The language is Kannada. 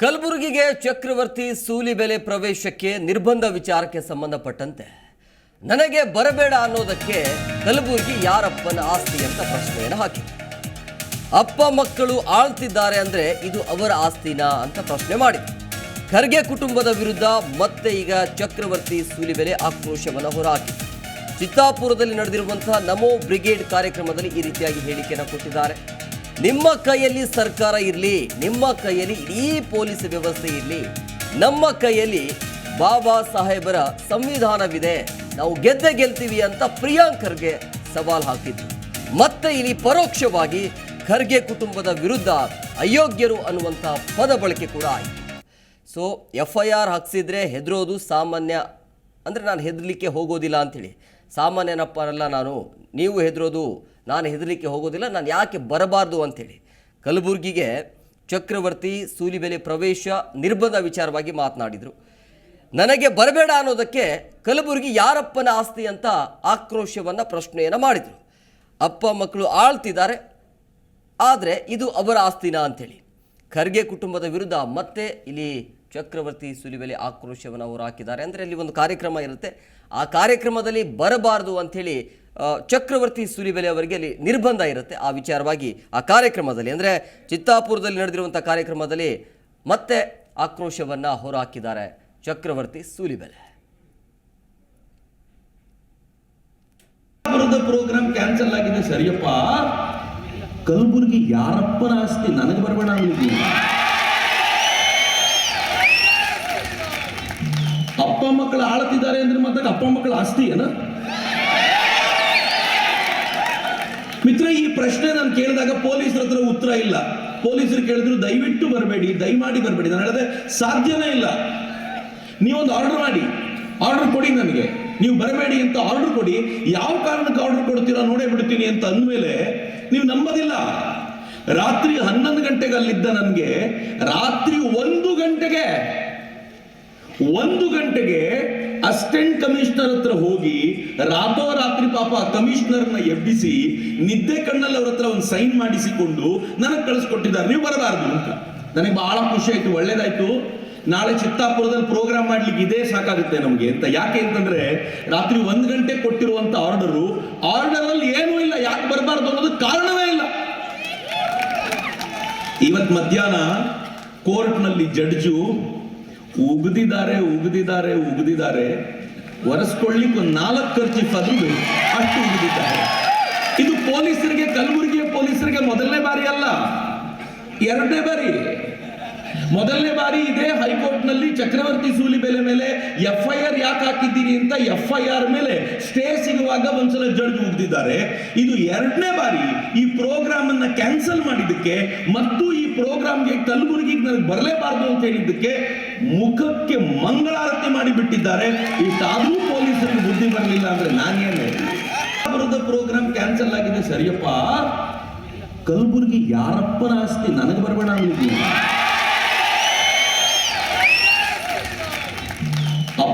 ಕಲಬುರಗಿಗೆ ಚಕ್ರವರ್ತಿ ಸೂಲಿಬೆಲೆ ಪ್ರವೇಶಕ್ಕೆ ನಿರ್ಬಂಧ ವಿಚಾರಕ್ಕೆ ಸಂಬಂಧಪಟ್ಟಂತೆ. ನನಗೆ ಬರಬೇಡ ಅನ್ನೋದಕ್ಕೆ ಕಲಬುರಗಿ ಯಾರಪ್ಪನ ಆಸ್ತಿ ಅಂತ ಪ್ರಶ್ನೆಯನ್ನು ಹಾಕಿದೆ. ಅಪ್ಪ ಮಕ್ಕಳು ಆಳ್ತಿದ್ದಾರೆ ಅಂದರೆ ಇದು ಅವರ ಆಸ್ತಿನಾ ಅಂತ ಪ್ರಶ್ನೆ ಮಾಡಿ ಖರ್ಗೆ ಕುಟುಂಬದ ವಿರುದ್ಧ ಮತ್ತೆ ಈಗ ಚಕ್ರವರ್ತಿ ಸೂಲಿಬೆಲೆ ಆಕ್ರೋಶವನ್ನು ಹೊರಹಾಕಿದೆ. ಚಿತ್ತಾಪುರದಲ್ಲಿ ನಡೆದಿರುವಂತಹ ನಮೋ ಬ್ರಿಗೇಡ್ ಕಾರ್ಯಕ್ರಮದಲ್ಲಿ ಈ ರೀತಿಯಾಗಿ ಹೇಳಿಕೆಯನ್ನು ಕೊಟ್ಟಿದ್ದಾರೆ. ನಿಮ್ಮ ಕೈಯಲ್ಲಿ ಸರ್ಕಾರ ಇರಲಿ, ನಿಮ್ಮ ಕೈಯಲ್ಲಿ ಇಡೀ ಪೊಲೀಸ್ ವ್ಯವಸ್ಥೆ ಇರಲಿ, ನಮ್ಮ ಕೈಯಲ್ಲಿ ಬಾಬಾ ಸಾಹೇಬರ ಸಂವಿಧಾನವಿದೆ. ನಾವು ಗೆದ್ದೆ ಗೆಲ್ತೀವಿ ಅಂತ ಪ್ರಿಯಾಂಕ್ ಖರ್ಗೆ ಸವಾಲ್ ಹಾಕಿದ್ರು. ಮತ್ತೆ ಇಲ್ಲಿ ಪರೋಕ್ಷವಾಗಿ ಖರ್ಗೆ ಕುಟುಂಬದ ವಿರುದ್ಧ ಅಯೋಗ್ಯರು ಅನ್ನುವಂಥ ಪದ ಬಳಕೆ ಕೂಡ ಆಯಿತು. ಸೊ ಎಫ್ ಐ ಆರ್ ಹಾಕ್ಸಿದ್ರೆ ಹೆದರೋದು ಸಾಮಾನ್ಯ, ಅಂದರೆ ನಾನು ಹೆದರ್ಲಿಕ್ಕೆ ಹೋಗೋದಿಲ್ಲ ಅಂಥೇಳಿ ಸಾಮಾನ್ಯನಪ್ಪರಲ್ಲ ನಾನು, ನೀವು ಹೆದರೋದು, ನಾನು ಹೆದರಿಕೆ ಹೋಗೋದಿಲ್ಲ, ನಾನು ಯಾಕೆ ಬರಬಾರ್ದು ಅಂಥೇಳಿ. ಕಲಬುರ್ಗಿಗೆ ಚಕ್ರವರ್ತಿ ಸೂಲಿಬೆಲೆ ಪ್ರವೇಶ ನಿರ್ಬಂಧ ವಿಚಾರವಾಗಿ ಮಾತನಾಡಿದರು. ನನಗೆ ಬರಬೇಡ ಅನ್ನೋದಕ್ಕೆ ಕಲಬುರ್ಗಿ ಯಾರಪ್ಪನ ಆಸ್ತಿ ಅಂತ ಆಕ್ರೋಶವನ್ನು ಪ್ರಶ್ನೆಯನ್ನು ಮಾಡಿದರು. ಅಪ್ಪ ಮಕ್ಕಳು ಆಳ್ತಿದ್ದಾರೆ, ಆದರೆ ಇದು ಅವರ ಆಸ್ತಿನಾ ಅಂಥೇಳಿ. ಖರ್ಗೆ ಕುಟುಂಬದ ವಿರುದ್ಧ ಮತ್ತೆ ಇಲ್ಲಿ ಚಕ್ರವರ್ತಿ ಸುಲಿಬೆಲೆ ಆಕ್ರೋಶವನ್ನು ಅವರು ಹಾಕಿದ್ದಾರೆ. ಅಂದರೆ ಅಲ್ಲಿ ಒಂದು ಕಾರ್ಯಕ್ರಮ ಇರುತ್ತೆ. ಆ ಕಾರ್ಯಕ್ರಮದಲ್ಲಿ ಬರಬಾರದು ಅಂಥೇಳಿ ಚಕ್ರವರ್ತಿ ಸುಲಿಬೆಲೆ ಅವರಿಗೆ ಅಲ್ಲಿ ನಿರ್ಬಂಧ ಇರುತ್ತೆ ಆ ವಿಚಾರವಾಗಿ ಆ ಕಾರ್ಯಕ್ರಮದಲ್ಲಿ. ಅಂದರೆ ಚಿತ್ತಾಪುರದಲ್ಲಿ ನಡೆದಿರುವಂಥ ಕಾರ್ಯಕ್ರಮದಲ್ಲಿ ಮತ್ತೆ ಆಕ್ರೋಶವನ್ನು ಹೊರಹಾಕಿದ್ದಾರೆ ಚಕ್ರವರ್ತಿ ಸೂಲಿಬೆಲೆ. ಪ್ರೋಗ್ರಾಮ್ ಕ್ಯಾನ್ಸಲ್ ಆಗಿದೆ ಸರಿಯಪ್ಪ. ಕಲಬುರ್ಗಿ ಯಾರಪ್ಪನ ಆಸ್ತಿ? ನನಗೆ ಬರಬೇಡ ಅಪ್ಪ ಮಕ್ಕಳು ಆಳ್ತಿದ್ದಾರೆ ಅಂದ್ರೆ ಮತ್ತೆ ಅಪ್ಪ ಮಕ್ಕಳ ಆಸ್ತಿ ಏನ? ಮಿತ್ರ, ಈ ಪ್ರಶ್ನೆ ನಾನು ಕೇಳಿದಾಗ ಪೊಲೀಸರ ಹತ್ರ ಉತ್ತರ ಇಲ್ಲ. ಪೊಲೀಸರು ಕೇಳಿದ್ರು, ದಯವಿಟ್ಟು ಬರಬೇಡಿ, ದಯಮಾಡಿ ಬರಬೇಡಿ. ನಾನು ಹೇಳಿದೆ, ಸಾಧ್ಯನೇ ಇಲ್ಲ. ನೀವೊಂದು ಆರ್ಡರ್ ಮಾಡಿ. ಆರ್ಡರ್ ಕೊಡಿ ನನಗೆ. ನೀವು ಬರಬೇಡಿ ಅಂತ ಆರ್ಡರ್ ಕೊಡಿ. ಯಾವ ಕಾರಣಕ್ಕೆ ಆರ್ಡರ್ ಕೊಡ್ತೀರಾ ನೋಡೇ ಬಿಡ್ತೀನಿ ಅಂತ ಅಂದಮೇಲೆ ನೀವು ನಂಬೋದಿಲ್ಲ. ರಾತ್ರಿ ಹನ್ನೊಂದು ಗಂಟೆಗೆ ಅಲ್ಲಿದ್ದ ನನಗೆ ರಾತ್ರಿ ಒಂದು ಗಂಟೆಗೆ ಒಂದು ಗಂಟೆಗೆ ಅಸಿಸ್ಟೆಂಟ್ ಕಮಿಷನರ್ ಹತ್ರ ಹೋಗಿ ರಾತ್ರೋರಾತ್ರಿ ಪಾಪ ಕಮಿಷನರ್ನ ಎಬ್ಬಿಸಿ ನಿದ್ದೆ ಕಣ್ಣಲ್ಲಿ ಅವ್ರ ಹತ್ರ ಒಂದು ಸೈನ್ ಮಾಡಿಸಿಕೊಂಡು ನನಗೆ ಕಳಿಸ್ಕೊಟ್ಟಿದ್ದಾರೆ. ನೀವು ಬರಬಾರ್ದು ಅಂತ. ನನಗೆ ಬಹಳ ಖುಷಿ ಆಯ್ತು, ಒಳ್ಳೇದಾಯ್ತು. ನಾಳೆ ಚಿತ್ತಾಪುರದಲ್ಲಿ ಪ್ರೋಗ್ರಾಮ್ ಮಾಡ್ಲಿಕ್ಕೆ ಇದೇ ಸಾಕಾಗುತ್ತೆ ನಮಗೆ ಅಂತ. ಯಾಕೆ ಅಂತಂದ್ರೆ ರಾತ್ರಿ ಒಂದು ಗಂಟೆ ಕೊಟ್ಟಿರುವಂತ ಆರ್ಡರು ಆರ್ಡರ್ ಅಲ್ಲಿ ಏನೂ ಇಲ್ಲ. ಯಾಕೆ ಬರಬಾರ್ದು ಅನ್ನೋದು ಕಾರಣವೇ ಇಲ್ಲ. ಇವತ್ತು ಮಧ್ಯಾಹ್ನ ಕೋರ್ಟ್ನಲ್ಲಿ ಜಡ್ಜು ಉಗಿದಿದ್ದಾರೆ, ಉಗ್ದಿದ್ದಾರೆ ಉಗ್ದಿದ್ದಾರೆ. ಒರೆಸ್ಕೊಳ್ಳಿಕ್ಕೆ ಒಂದು ನಾಲ್ಕು ಖರ್ಚು ಫದ್ದು ಅಷ್ಟು ಉಗಿದಿದ್ದಾರೆ. ಇದು ಪೊಲೀಸರಿಗೆ, ಕಲಬುರಗಿಯ ಪೊಲೀಸರಿಗೆ ಮೊದಲನೇ ಬಾರಿ ಅಲ್ಲ. ಎರಡನೇ ಬಾರಿ. ಮೊದಲನೇ ಬಾರಿ ಇದೇ ಹೈಕೋರ್ಟ್ನಲ್ಲಿ ಚಕ್ರವರ್ತಿ ಸೂಲಿ ಬೆಲೆ ಮೇಲೆ ಎಫ್ ಐ ಆರ್ ಯಾಕೆ ಹಾಕಿದ್ದೀರಿ ಅಂತ ಎಫ್ ಐ ಆರ್ ಮೇಲೆ ಸ್ಟೇ ಸಿಗುವಾಗ ಒಂದ್ಸಲ ಜಡ್ಜ್ ಉಗ್ದಿದ್ದಾರೆ. ಇದು ಎರಡನೇ ಬಾರಿ ಈ ಪ್ರೋಗ್ರಾಮ್ ಅನ್ನ ಕ್ಯಾನ್ಸಲ್ ಮಾಡಿದ್ದಕ್ಕೆ ಮತ್ತು ಈ ಪ್ರೋಗ್ರಾಮ್ಗೆ ಕಲಬುರಗಿಗೆ ನನಗೆ ಬರಲೇಬಾರದು ಅಂತ ಹೇಳಿದ್ದಕ್ಕೆ ಮುಖಕ್ಕೆ ಮಂಗಳಾರತಿ ಮಾಡಿಬಿಟ್ಟಿದ್ದಾರೆ. ಈ ಇಷ್ಟಾದ್ರೂ ಪೊಲೀಸರಿಗೆ ಬುದ್ಧಿ ಬರಲಿಲ್ಲ ಅಂದ್ರೆ ನಾನೇನು ವಿರುದ್ಧ ಪ್ರೋಗ್ರಾಮ್ ಕ್ಯಾನ್ಸಲ್ ಆಗಿದೆ ಸರಿಯಪ್ಪ. ಕಲಬುರಗಿ ಯಾರಪ್ಪನ ಆಸ್ತಿ? ನನಗೆ ಬರಬೇಡ ಅನ್ನೋದು